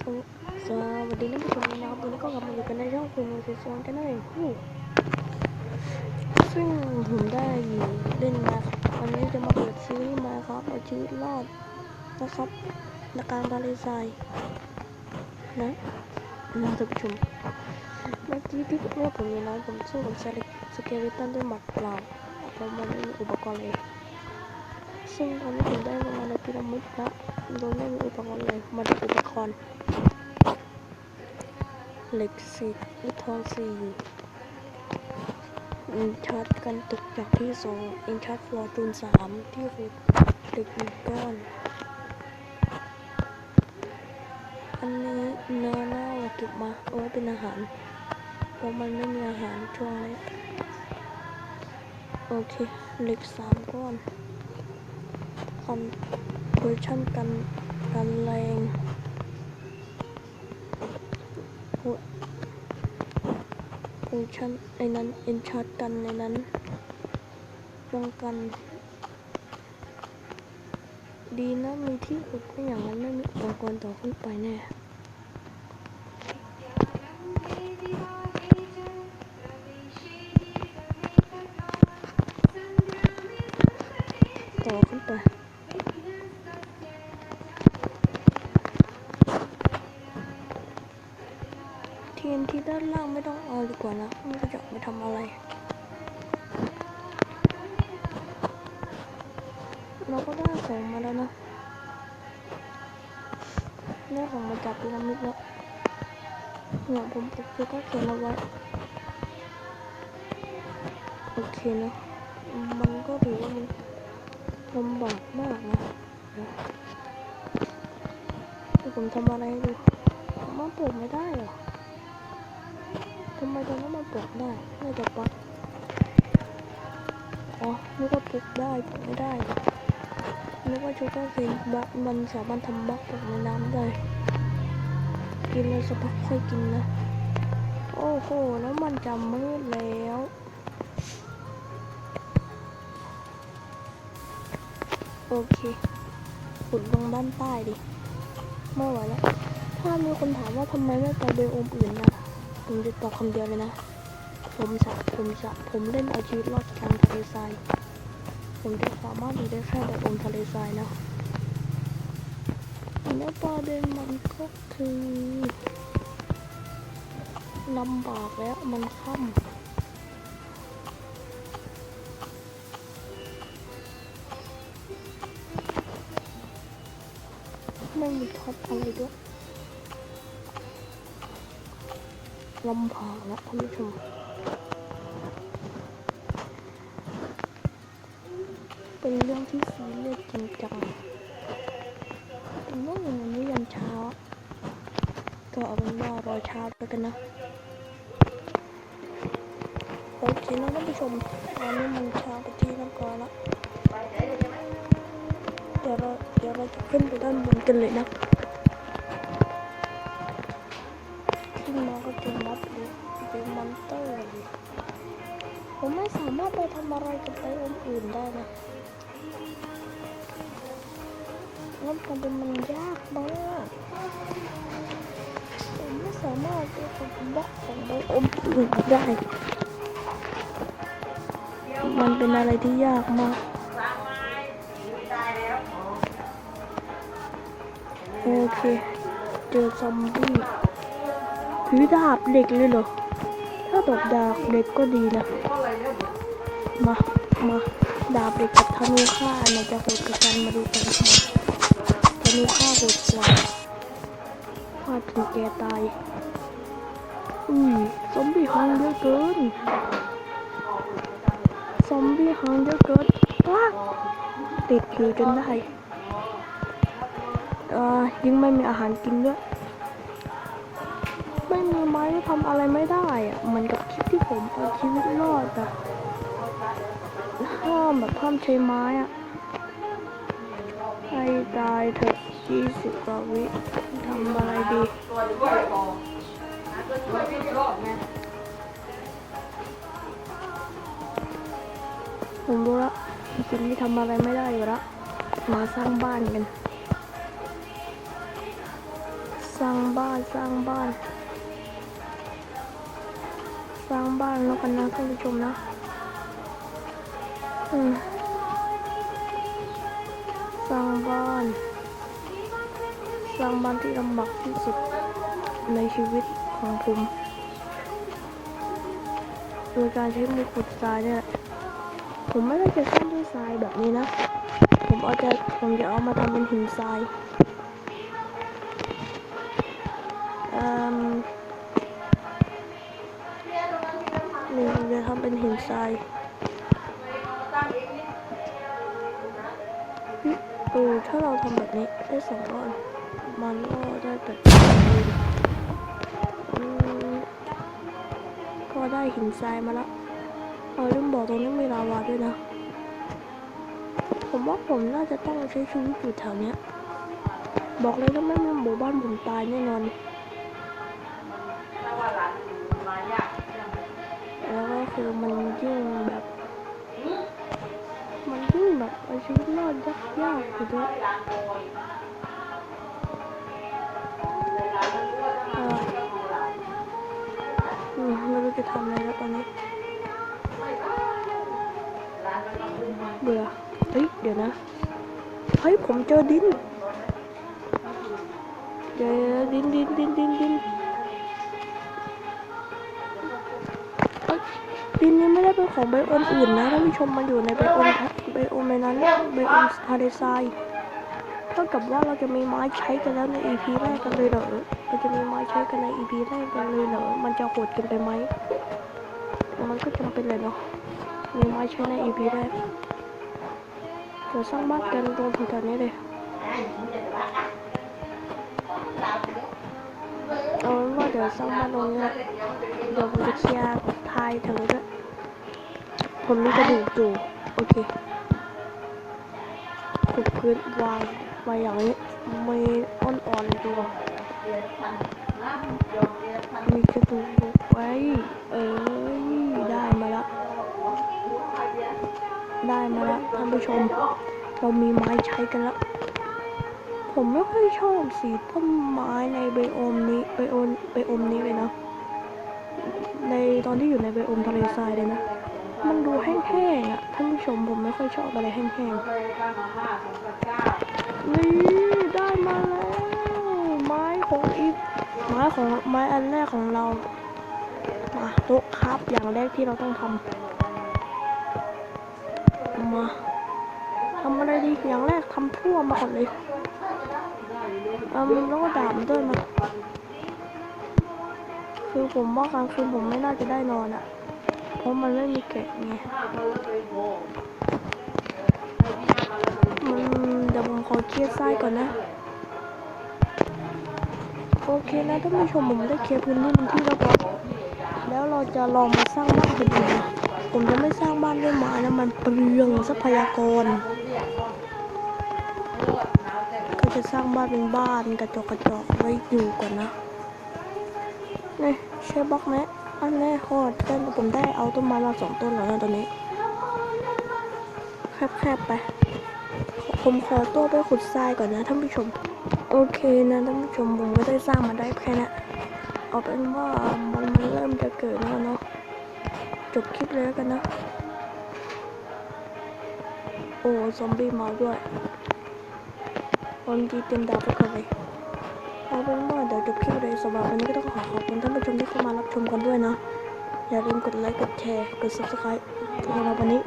สวัสดีท่านผู้ชมนะครับวันนี้ก็กลับมาอยู่กันในช่องคุณมือถือซองกันนั่นเองผู้ซึ่งผมได้เล่นมาวันนี้จะมาเปิดซีรีส์มาครับเอาชีวิตรอดนะครับในกลางทะเลทรายนะนะท่านผู้ชมเมื่อกี้ที่เมื่อผมมีน้อยผมสู้กับสเกลิตันด้วยหมัดเปล่าเพราะมันไม่มีอุปกรณ์เลยซึ่งตอนนี้ผมได้มาในพีระมิดล้วโดยไม่มีอุปกรณ์เลยมาดูอุปกรณ์ เหล็กสีลูกทองสี่อินชาร์จกันตกจากที่สองอินชาร์จฟอร์จูนสามที่คือเหล็กหนึ่งก้อนอันนี้เนื้อเน่าเก็บมาเอาไว้เป็นอาหารเพราะมันไม่มีอาหารช่วงนี้โอเคเหล็กสามก้อนคอนเวอร์ชันกันกันแรง วอร์ชันไอ้นั้นเอ็นชาร์กันในนั้นป้องกัน ดีนะมีที่อุดไม่อย่างนั้นไม่มีอุปกรณ์ต่อขึ้นไปแน่ต่อขึ้นไป ทียนที่ด้านล่างไม่ต้องเอาดีกว่านะไม่รู้จะไปทำอะไร เราก็ได้ของมาแล้วนะได้ของมาจากพีระมิดแล้วเนี่ยผมปกคือก็เขียนเอาไว้โอเคนะมันก็ถือว่ามันลำบากมากนะเดี๋ยวเดี๋ยวผมทำอะไรดูมันปลูกไม่ได้หรอ ทำไมตอนนั้นมันปลูกได้น่าจะปักอ๋อนึกว่าปลูกได้ปลูกไม่ได้นึกว่าชูการ์ซีบักมันสามารถทำบักปลูกในน้ำได้ กินเลยสักพักค่อยกินนะ โอ้โห แล้วมันจะมืดแล้วโอเคขุดลงด้านใต้ดิ ไม่ไหวแล้ว ถ้ามีคนถามว่าทำไมไม่ไปเบลโอมอื่นนะ ผมจะตอบคำเดียวเลยนะ ผมจะ ผมจะ ผมเล่นเอาชีวิตรอดกลางทะเลทราย ผมจะสามารถอยู่ได้แค่แบบอมทะเลทรายนะแล้วประเด็นมันก็คือลำบากแล้วมันค่ำไม่มีท็อปอะไรด้วย ลำบากแล้วท่านผู้ชมเป็นเรื่องที่ซีเรียสจริงจังผมว่อย่างนี้ยันเช้า ก็เอาเป็นว่ารอเช้าไปกันนะโอเคนะท่านผู้ชมตอนนี้มันเช้าไปที่น้ำก่อนละเดี๋ยวเราเดี๋ยวเราจะขึ้นไปด้านบนกันเลยนะารถไปทำอะไรกับไอโอมอื่นได้นะงั้นประเด็นมันยากมากผมไม่สามารถจะทำบล็อกของไบโอมอื่นได้ มันเป็นอะไรที่ยากมากโอเค เจอซอมบี้ถือดาบเหล็กเลยเหรอ ถ้าตกดาบเหล็กก็ดีนะ มา มาดาบเหล็กกับธนูฆ่าอันไหนจะโหดกว่ากันมาดูกันค่ะธนูฆ่าโหดกว่าฆ่าถึงแกตาย อุ้ย ซอมบี้หางเยอะเกิน ซอมบี้หางเยอะเกินว้าติดอยู่จนได้อ่อยิ่งไม่มีอาหารกินด้วย ไม่มีไม้ทำอะไรไม่ได้อะเหมือนกับคลิปที่ผมเอาชีวิตรอดแบบ ห้ามแบบห้ามใช้ไม้อะให้ตายเถอะยี่สิบกว่าวิทำอะไรดีผมรู้ละคลิปนี้ทำอะไรไม่ได้อยู่ละมาสร้างบ้านกัน สร้างบ้านสร้างบ้าน สร้างบ้านแล้วกันนะท่านผู้ชมนะ สร้างบ้านสร้างบ้านที่ลำบากที่สุดในชีวิตของผม โดยการใช้มือขุดทรายเนี่ย ผมไม่ได้จะสร้างด้วยทรายแบบนี้นะ ผมเอาจะผมจะเอามาทำเป็นหินทรายอ่มนี่ผมจะทำเป็นหินทราย ถ้าเราทำแบบนี้ได้สองก้อนมันก็ได้แต่ก็ได้หินทรายมาแล้วเออลืมบอกตรงนี้มีลาวาด้วยนะ ผมว่าผมน่าจะต้องใช้ชีวิตอยู่แถวเนี้ย บอกเลยถ้าไม่มีหมู่บ้านผมตายแน่นอนแล้วก็คือมันยิ่งแบบ แบบเอาชีวิตรอดยากยากอยู่ด้วยเอออืมไม่รู้จะทำอะไรแล้วตอนนี้เบื่อเฮ้ย เดี๋ยวนะ เฮ้ย ผมเจอดินเจอดินดินดินดินดินดินนี้ไม่ได้เป็นของไบโอมอื่นนะท่านผู้ชมมันอยู่ในไบโอมทะ ไบโอมนนั้นไบโอมทะเลทรายเท่ากับว่าเราจะมีไม้ใช้กันแล้วใน EP แรกกันเลยเหรอเราจะมีไม้ใช้กันใน EP แรกกันเลยเหรอมันจะโหดกันไปไหมแต่มันก็จำเป็นเลยเนาะมีไม้ใช้ใน EP แรกเดี๋ยวสร้างบ้านกันตรงแถวๆนี้เลยเอาเป็นว่าเดี๋ยวสร้างบ้านตรงนี้เดี๋ยวผมจะเคลียร์ทายถวนี้ด้วย ผมมีกระดูกอยู่โอเคขุดพื้นวางไว้อย่างนี้ไม่อ่อนๆเลยดูมีกระดูกไว้ เอ้ยได้มาล้วได้มาล้วท่านผู้ชม เรามีไม้ใช้กันล้วผมไม่ค่อยชอบสีต้นไม้ในไบโอมนี้ไบโอมไบโอมนี้เลยนะ ในตอนที่อยู่ในไบโอมทะเลทรายเลยนะ มันดูแห้งๆอะท่านผู้ชมผมไม่ค่อยชอบอะไรแห้งๆนี่ได้มาแล้วไม้ของอีกไม้ของไม้อันแรกของเรามาโต๊ะครับอย่างแรกที่เราต้องทำมาทำอะไรดีอย่างแรกทำทั่วมาก่อนเลยเอืมแล้วก็ดาบมันด้วยมาคือผมว่ากลางคืนผมไม่น่าจะได้นอนอะ เพราะมันไม่มีแกะไงมันเดี๋ยวผมขอเคลียร์ไส้ก่อนนะ โอเคนะท่านผู้ชมผมได้เคลียร์พื้นที่เป็นที่เรียบร้อยแล้วเราจะลองมาสร้างบ้านกันดูนะผมจะไม่สร้างบ้านด้วยไม้นะมันเปลืองทรัพยากรก็จะสร้างบ้านเป็นบ้านกระจกกระจกไว้อยู่ก่อนนะนี่ใช้บล็อกแนะ อันแรกโคตรเต้นผมได้เอาต้นไม้มาสองต้นแล้วนะตอนนี้แคบๆไป ผมขอตัวไปขุดทรายก่อนนะท่านผู้ชม โอเคนะท่านผู้ชมผมก็ได้สร้างมาได้แค่นี้เอาเป็นว่ามันมันเริ่มจะเกิดแล้วเนาะจบคลิปเลยแล้วกันนะ โอ้ ซอมบี้มาด้วยวันดีเต็มดาวไปก่อนเลย เอาเป็นว่าเดี๋ยวจบคลิปเลยสำหรับวันนี้ก็ต้องขอขอบคุณท่านผู้ชมที่เข้ามารับชมกันด้วยนะ อย่าลืมกดไลค์ กดแชร์ กด subscribe สำหรับวันนี้